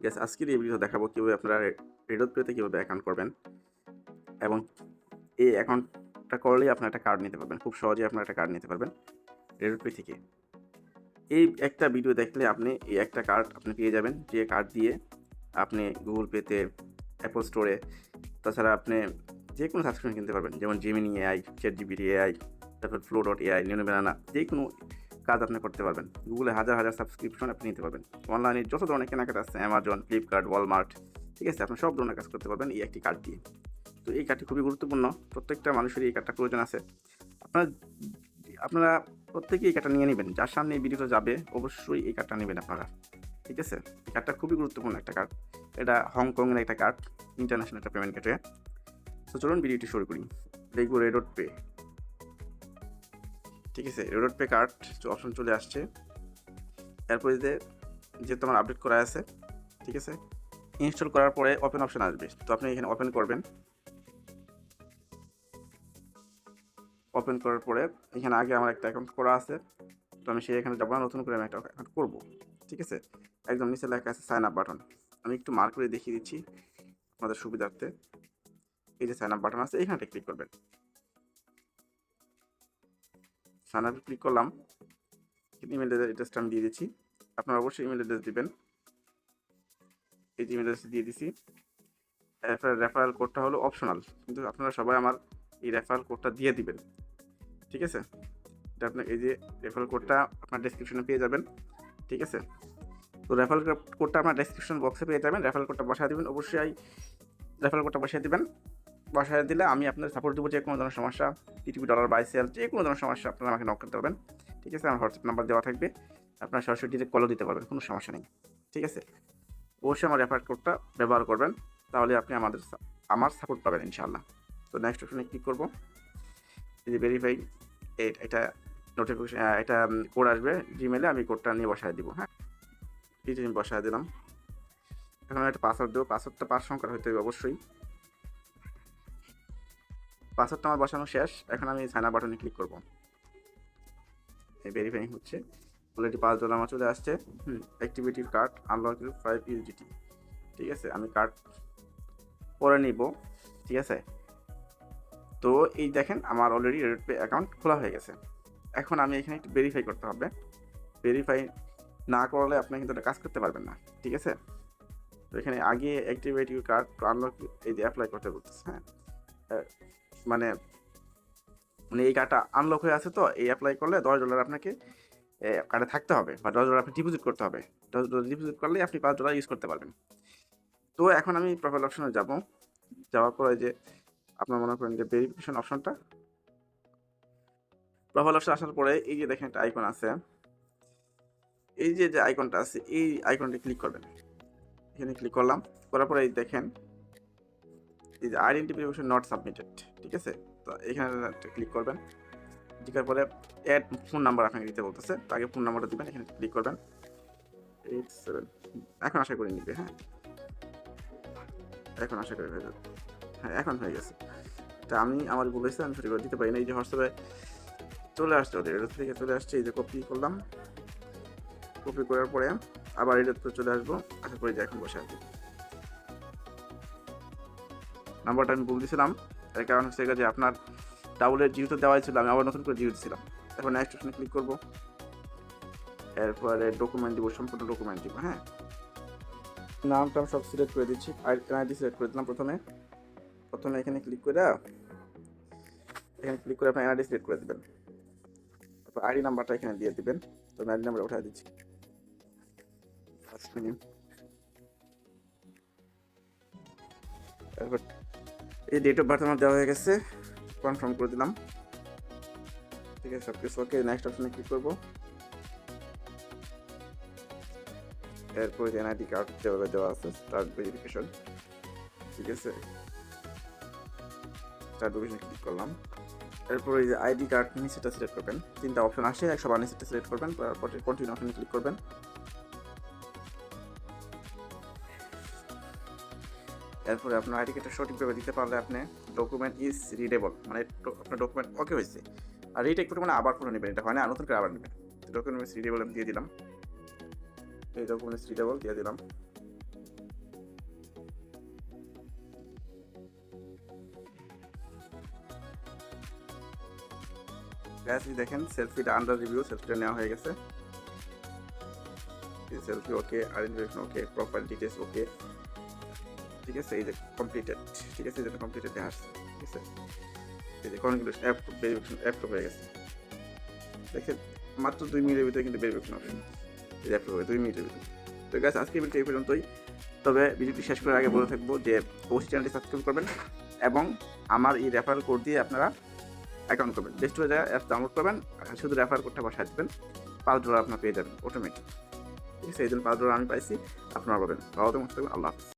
Gas আজকের এই video দেখাবো কীভাবে আপনারা রেডত পেতে কীভাবে অ্যাকাউন্ট করবেন এবং এই অ্যাকাউন্টটা করলেই আপনার একটা কার্ড নিতে পারবেন। খুব সহজেই আপনার একটা কার্ড নিতে পারবেন রেডত পে থেকে। এই একটা ভিডিও দেখলে আপনি এই একটা কার্ড আপনি পেয়ে যাবেন। যে কার্ড দিয়ে আপনি গুগল পেতে অ্যাপল স্টোরে তাছাড়া আপনি যে কোনো সাবস্ক্রিপশন কিনতে পারবেন। যেমন Gemini AI chat GPT AI তারপর Flow dot AI nano banana যে কোনো কাজ আপনি করতে পারবেন। গুগলে হাজার হাজার সাবস্ক্রিপশন আপনি নিতে পারবেন। অনলাইনে যত ধরনের কেনাকাটা আছে অ্যামাজন ফ্লিপকার্ট ওয়ালমার্ট ঠিক আছে? আপনি সব ধরনের কাজ করতে পারবেন এই একটি কার্ড দিয়ে। তো এই কার্ডটি খুবই গুরুত্বপূর্ণ। প্রত্যেকটা মানুষেরই এই কার্ডটা প্রয়োজন আছে। আপনার, আপনারা প্রত্যেকেই এই কার্ডটা নিয়ে নেবেন। যার সামনে এই ভিডিওটা যাবে, অবশ্যই এই কার্ডটা নেবেন আপনারা। ঠিক আছে? এই কার্ডটা খুবই গুরুত্বপূর্ণ একটা কার্ড এটা হংকংয়ের একটা কার্ড ইন্টারন্যাশনাল একটা পেমেন্ট কার্ডে তো চলুন ভিডিওটি শুরু করি। দেখব রেডট পে ঠিক আছে রোড পে কার্ড অপশন চলে আসছে। এরপরে যে যেহেতু আমার আপডেট করা আছে ঠিক আছে ইনস্টল করার পরে ওপেন অপশন আসবে। তো আপনি এখানে ওপেন করবেন। ওপেন করার পরে এখানে আগে আমার একটা অ্যাকাউন্ট করা আছে। তো আমি সেই এখানে যাব না, নতুন করে আমি একটা অ্যাকাউন্ট করব ঠিক আছে? একদম নিচে লেখা আছে সাইন আপ বাটন আমি একটু মার্ক করে দেখিয়ে দিচ্ছি আপনাদের সুবিধার্থে। এই যে সাইন আপ বাটন আছে এখানটা ক্লিক করবেন। সাইন ক্লিক করলাম। ইমেল অ্যাড্রেসটা আমি দিয়ে দিচ্ছি। আপনারা অবশ্যই ইমেল অ্যাড্রেস দেবেন। এই যে ইমেল অ্যাড্রেস দিয়ে দিছি। এরপরে রেফারেল কোডটা হলো অপশনাল কিন্তু আপনারা সবাই আমার এই রেফারেল কোডটা দিয়ে দিবেন। ঠিক আছে? এটা আপনার এই যে রেফারেল কোডটা আপনার ডেসক্রিপশনে পেয়ে যাবেন। ঠিক আছে? তো রেফারেল কোডটা আপনার ডেসক্রিপশন বক্সে পেয়ে যাবেন। রেফারেল কোডটা বসায় দেবেন। অবশ্যই রেফারেল কোডটা বসায় দিবেন। বসায় দিলে আমি আপনাদের সাপোর্ট দেবো, যে কোনো ধরনের সমস্যা পিটিপি ডলার বাইসেল যে কোনো ধরনের সমস্যা, আপনারা আমাকে নক করতে পারবেন। ঠিক আছে, আমার হোয়াটসঅ্যাপ নাম্বার দেওয়া থাকবে। আপনার সরাসরি ডিরেক্ট কলও দিতে পারবেন, কোনো সমস্যা নেই। ঠিক আছে? অবশ্যই আমার রেফারেল কোডটা ব্যবহার করবেন, তাহলে আপনি আমাদের আমার সাপোর্ট পাবেন ইনশাআল্লাহ। তো নেক্সট অপশনে ক্লিক করব। এই যে ভেরিফাই এটা নোটিফিকেশন এটা কোড আসবে জিমেলে আমি কোডটা নিয়ে বসায় দিব হ্যাঁ? এই যে আমি বসায় দিলাম। এখন একটা পাসওয়ার্ড দেবো পাসওয়ার্ডটা পাঁচ সংখ্যার হতে হবে অবশ্যই। পাসওয়ার্ডটা আমার বসানো শেষ, এখন আমি সাইন আপ বাটনে ক্লিক করব। এই ভেরিফাইং হচ্ছে। অলরেডি পাঁচ ডলার আমার চলে আসছে। হুম অ্যাক্টিভিটির কার্ড আনলক ফাইভ ইউজিটি ঠিক আছে, আমি কার্ড পরে নিব। ঠিক আছে? তো এই দেখেন, আমার অলরেডি রেড পে অ্যাকাউন্ট খোলা হয়ে গেছে। এখন আমি এখানে একটু ভেরিফাই করতে হবে। ভেরিফাই না করলে আপনি কিন্তু এটা কাজ করতে পারবেন না। ঠিক আছে? তো এখানে আগে অ্যাক্টিভিটি কার্ড আনলক এই যে অ্যাপ্লাই করতে বলতেছে হ্যাঁ। মানে মানে এই কার্ডটা আনলক হয়ে আছে তো, এই অ্যাপ্লাই করলে দশ ডলার আপনাকে কার্ডে থাকতে হবে বা দশ ডলার আপনি ডিপোজিট করতে হবে। দশ ডলার ডিপোজিট করলে আপনি পাঁচ ডলার ইউজ করতে পারবেন। তো এখন আমি প্রোফাইল অপশনে যাব। যাওয়ার পরে যে আপনার মনে করেন যে ভেরিফিকেশন অপশনটা প্রোফাইল অপশন আসার পরে এই যে দেখেন একটা আইকন আছে। এই যে যে আইকনটা আছে, এই আইকনটি ক্লিক করবেন। এখানে ক্লিক করলাম। করার পরে এই দেখেন, এই যে আইডেন্টিফিকেশন নট সাবমিটেড ঠিক আছে? তো এখানে ক্লিক করবেন। ক্লিকার পরে অ্যাড ফোন নাম্বার আপনাকে দিতে বলতেছে। তো আগে ফোন নাম্বারটা দিবেন, এখানে ক্লিক করবেন। এইট সেভেন এখন আশা করে নিবে হ্যাঁ? এখন আশা করে হয়ে যাবে। হ্যাঁ এখন হয়ে গেছে। তা আমি আমার হয়েছে, আমি সঠিক দিতে পারি না এই যে হোয়াটসঅ্যাপে চলে আসছে ওদের, এটা থেকে চলে আসছে, এই যে কপি করলাম। কপি করার পরে আবার এটা চলে আসব। আশা করি যে এখন বসে আসব নাম্বারটা আমি ভুল দিয়েছিলাম এর কারণ হচ্ছে যে আপনার ডাবলের জিরোতে দেওয়াই ছিল, আমি আবার নতুন করে জিরো দিয়েছিলাম এখন নেক্সট অপশনে ক্লিক করব। এরপরে ডকুমেন্ট দিব, সম্পূর্ণ ডকুমেন্ট দিব হ্যাঁ? নামটা সব সিলেক্ট করে দিচ্ছি। আর আইডি সিলেক্ট করে দিলাম প্রথমে। প্রথমে এখানে ক্লিক করে, এখানে ক্লিক করে আপনি আইডি সিলেক্ট করে দেবেন। তারপর আইডি নাম্বারটা এখানে দিয়ে দিবেন। তো আমি আইডি নাম্বার উঠাই দিচ্ছি। তারপর এই ডেট অফ বার্থ আমার দেওয়া হয়ে গেছে। কনফার্ম করে দিলাম। ঠিক আছে সব কিছু ওকে নেক্সট অপশনে ক্লিক করব। এরপরে যে এনআইডি কার্ড যেভাবে দেওয়া আছে স্টার্ট ভেরিফিকেশন ঠিক আছে। স্টার্ট ভেরিফিকেশন ক্লিক করলাম। এরপরে যে আইডি কার্ড নিচেটা সিলেক্ট করবেন। তিনটা অপশন আসে সবার নিচেটা সিলেক্ট করবেন, তারপরে কন্টিনিউ অপশনে ক্লিক করবেন। এরপরে আপনার আইডি কার্ডটা সঠিকভাবে দিতে পারলে আপনি ডকুমেন্ট ইজ রিডেবল মানে আপনার ডকুমেন্ট ওকে হয়েছে। আর রিটেক একটু মানে আবার পুরো নেবেন, এটা হয় না, নতুন করে আবার নেবেন। ডকুমেন্ট রিডেবল আমি দিয়ে দিলাম। এই ডকুমেন্ট রিডেবল দিয়ে দিলাম। গ্যাস দেখেন সেলফিটা আন্ডার রিভিউ সেলফিটা নেওয়া হয়ে গেছে। Selfie okay identification okay proper details okay ঠিক আছে? এই যে কমপ্লিটেড ঠিক আছে? যেটা কমপ্লিটেড দেখা আসছে, ঠিক আছে? এই যে কনগ্রেশন অ্যাপ ভেরিফিকেশন অ্যাপ হয়ে গেছে। দেখেন, মাত্র দুই মিনিটের ভিতরে কিন্তু ভেরিফিকেশন হবে। এই অ্যাপ হবে দুই মিনিটের ভিতরে। তো গাছ আজকে ভিডিও এই পর্যন্তই। তবে ভিডিওটি শেষ করার আগে বলে থাকব যে অবশ্যই চ্যানেলটি সাবস্ক্রাইব করবেন এবং আমার এই রেফারেল কোড দিয়ে আপনারা অ্যাকাউন্ট করবেন। বেস্ট হয়ে যায় অ্যাপ ডাউনলোড করবেন শুধু রেফার কোডটা বসায় দেবেন, পাঁচ ডলার আপনার পেয়ে যাবেন অটোমেটিক ঠিক আছে? এই জন্য পাঁচ ডলার আমি পাইছি আপনারা পাবেন। ভালো থাকবেন, আল্লাহ হাফিজ।